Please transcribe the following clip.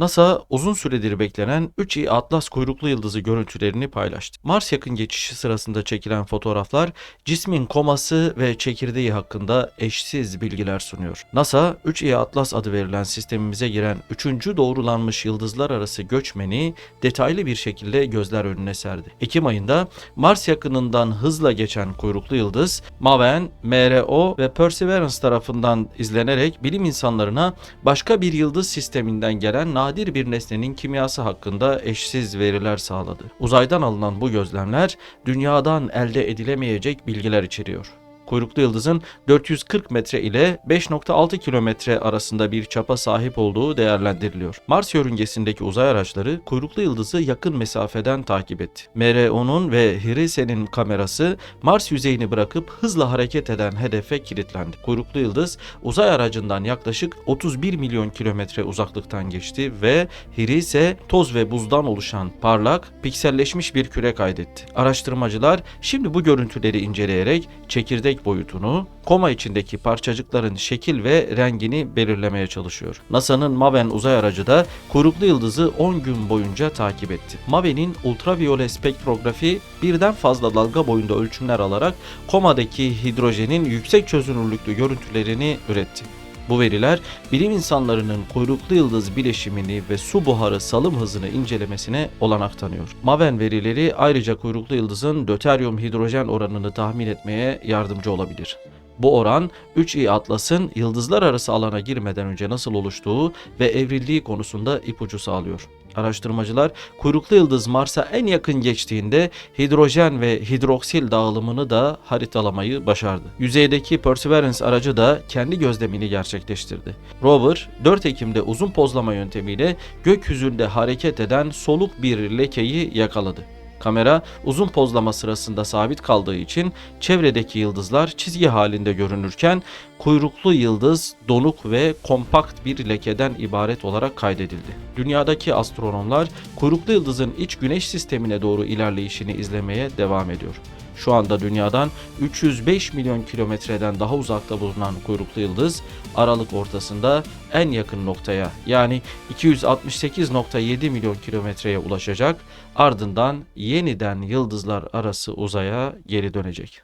NASA uzun süredir beklenen 3i Atlas kuyruklu yıldızı görüntülerini paylaştı. Mars yakın geçişi sırasında çekilen fotoğraflar cismin koması ve çekirdeği hakkında eşsiz bilgiler sunuyor. NASA 3i Atlas adı verilen sistemimize giren 3. doğrulanmış yıldızlar arası göçmeni detaylı bir şekilde gözler önüne serdi. Ekim ayında Mars yakınından hızla geçen kuyruklu yıldız MAVEN, MRO ve Perseverance tarafından izlenerek bilim insanlarına başka bir yıldız sisteminden gelen nadir bir nesnenin kimyası hakkında eşsiz veriler sağladı. Uzaydan alınan bu gözlemler dünyadan elde edilemeyecek bilgiler içeriyor. Kuyruklu yıldızın 440 metre ile 5.6 kilometre arasında bir çapa sahip olduğu değerlendiriliyor. Mars yörüngesindeki uzay araçları kuyruklu yıldızı yakın mesafeden takip etti. MRO'nun ve Hirise'nin kamerası Mars yüzeyini bırakıp hızla hareket eden hedefe kilitlendi. Kuyruklu yıldız uzay aracından yaklaşık 31 milyon kilometre uzaklıktan geçti ve Hirise toz ve buzdan oluşan parlak, pikselleşmiş bir küre kaydetti. Araştırmacılar şimdi bu görüntüleri inceleyerek çekirdek boyutunu, koma içindeki parçacıkların şekil ve rengini belirlemeye çalışıyor. NASA'nın MAVEN uzay aracı da kuyruklu yıldızı 10 gün boyunca takip etti. MAVEN'in ultraviyole spektrografi birden fazla dalga boyunda ölçümler alarak komadaki hidrojenin yüksek çözünürlüklü görüntülerini üretti. Bu veriler bilim insanlarının kuyruklu yıldız bileşimini ve su buharı salım hızını incelemesine olanak tanıyor. MAVEN verileri ayrıca kuyruklu yıldızın döteryum hidrojen oranını tahmin etmeye yardımcı olabilir. Bu oran 3i Atlas'ın yıldızlar arası alana girmeden önce nasıl oluştuğu ve evrildiği konusunda ipucu sağlıyor. Araştırmacılar kuyruklu yıldız Mars'a en yakın geçtiğinde hidrojen ve hidroksil dağılımını da haritalamayı başardı. Yüzeydeki Perseverance aracı da kendi gözlemini gerçekleştirdi. Rover 4 Ekim'de uzun pozlama yöntemiyle gökyüzünde hareket eden soluk bir lekeyi yakaladı. Kamera uzun pozlama sırasında sabit kaldığı için çevredeki yıldızlar çizgi halinde görünürken kuyruklu yıldız donuk ve kompakt bir lekeden ibaret olarak kaydedildi. Dünyadaki astronomlar kuyruklu yıldızın iç güneş sistemine doğru ilerleyişini izlemeye devam ediyor. Şu anda dünyadan 305 milyon kilometreden daha uzakta bulunan kuyruklu yıldız Aralık ortasında en yakın noktaya yani 268.7 milyon kilometreye ulaşacak ardından yeniden yıldızlar arası uzaya geri dönecek.